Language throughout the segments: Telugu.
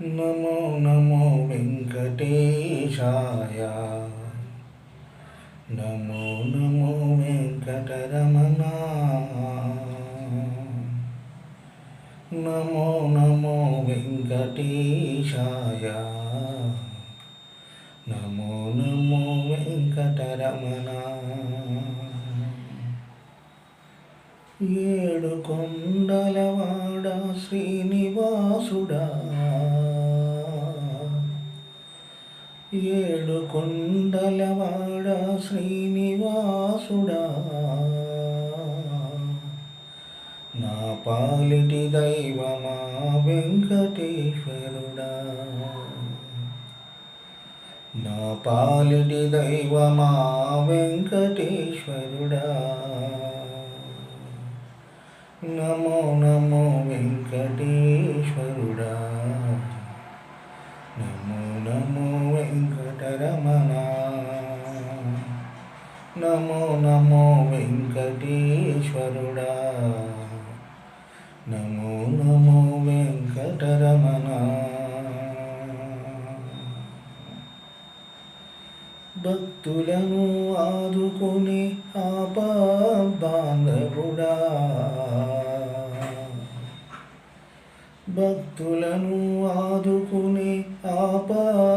నమో నమో వెంకటేశాయ. నమో నమో వెంకటరమణ. నమో నమో వెంకటేశాయ. నమో నమో వెంకటరమణ. ఏడు కొండలవాడ శ్రీనివాసుడా. ఏడు కొండలవాడ శ్రీనివాసుడా. నా పాలిటి దైవమా వెంకటేశ్వరుడా. నా పాలిటి దైవమా వెంకటేశ్వరుడా. నమో నమో వెంకటేశ్వరుడా. నమో నమో వెంకటరమణ నమో నమో వెంకటేశ్వరుడా. నమో నమో వెంకటరమణ. భక్తులను ఆదుకుని ఆపబాంధవుడా. భక్తులను ఆదుకుని ఆపా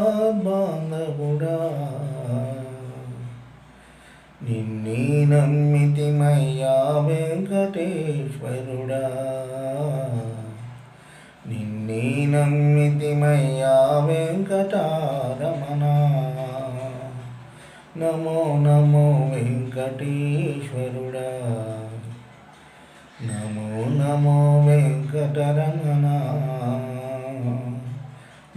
నిన్నే నమ్మితిమయ్యా వెంకటేశ్వరుడా. నిన్నే నమ్మితిమయ్యా వెంకటారమణ. నమో నమో వెంకటేశ్వరుడా. నమో నమో వెంకటరమణ.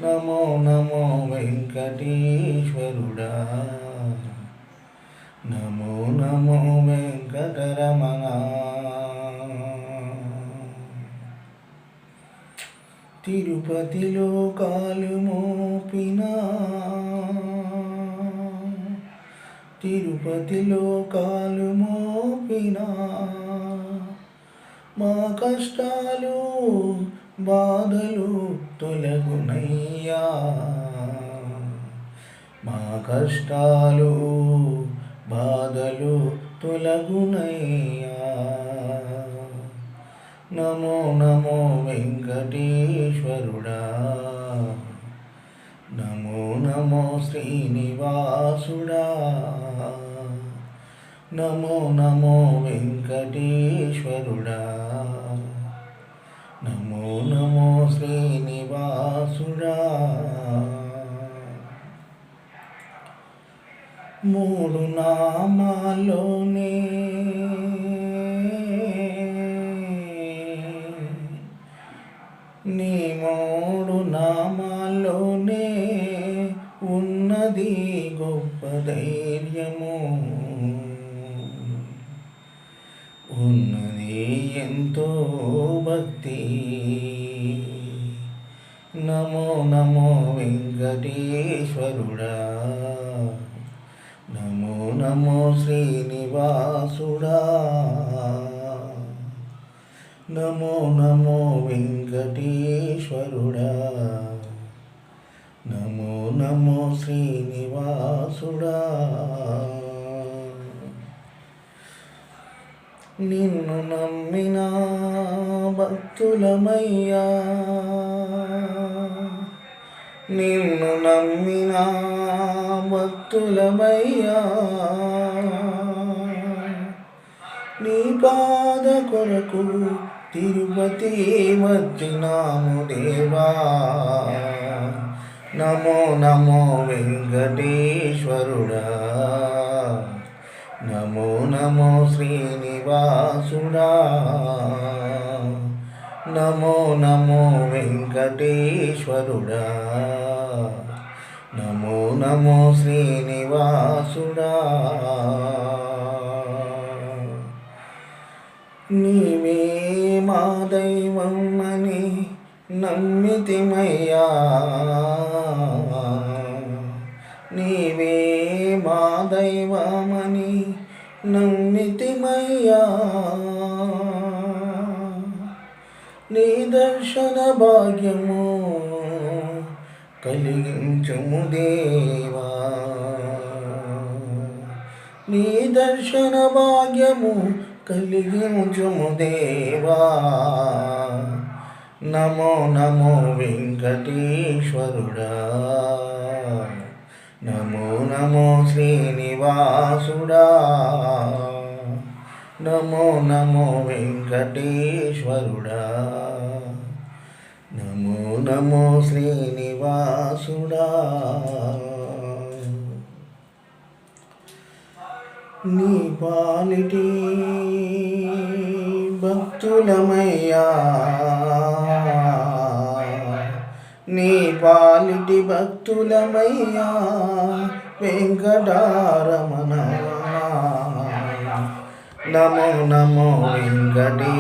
నమో నమో వెంకటేశ్వరుడా. తిరుపతిలో కాలు మోపినా. తిరుపతిలో కాలు మోపినా. మా కష్టాలు బాధలు తొలగునయ్యా. మా కష్టాలు బాధలు తొలగునయ్యా. నమో నమో వెంకటేశ్వరుడా. నమో నమో శ్రీనివాసుడా. నమో నమో వెంకటేశ్వరుడా. నమో నమో శ్రీనివాసుడా. మూడు నామాలోనే నీ మూడు నామాల్లోనే ఉన్నది గొప్ప ధైర్యము ఉన్నది ఎంతో భక్తి. నమో నమో వెంకటేశ్వరుడా. నమో నమో శ్రీనివాసుడా. నమో నమో వెంకటేశ్వరుడా. నమో నమో శ్రీనివాసుడా. నిన్ను నమ్మిన భక్తులమయ్యా. నిన్ను నమ్మిన భక్తులమయ్యా. నీ పాద కొరకు తిరుపతి వచ్చినాము దేవా. నమో నమో వెంకటేశ్వరుడా. నమో నమో శ్రీనివాసుడా. నమో నమో వెంకటేశ్వరుడా. నమో నమో శ్రీనివాసుడా. నీ దైవమని నమ్మితిమయ్యా. నీవే మా దైవమని నమ్మితిమయ్యా. నీ దర్శన భాగ్యము కలిగించుము దేవా. నీ దర్శన భాగ్యము కలిగించుము దేవా. నమో నమో వెంకటేశ్వరుడా. నమో నమో శ్రీనివాసుడా. నమో నమో వెంకటేశ్వరుడా. నమో నమో శ్రీనివాసుడా. నీ పాలిటి భక్తులమయ్యా. నీ పాలిటి భక్తులమయ్యా వెంకటారమణ. నమో నమో వెంకటేశ్వరుడా.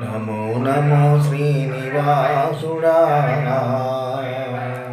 నమో నమో శ్రీనివాసుడా.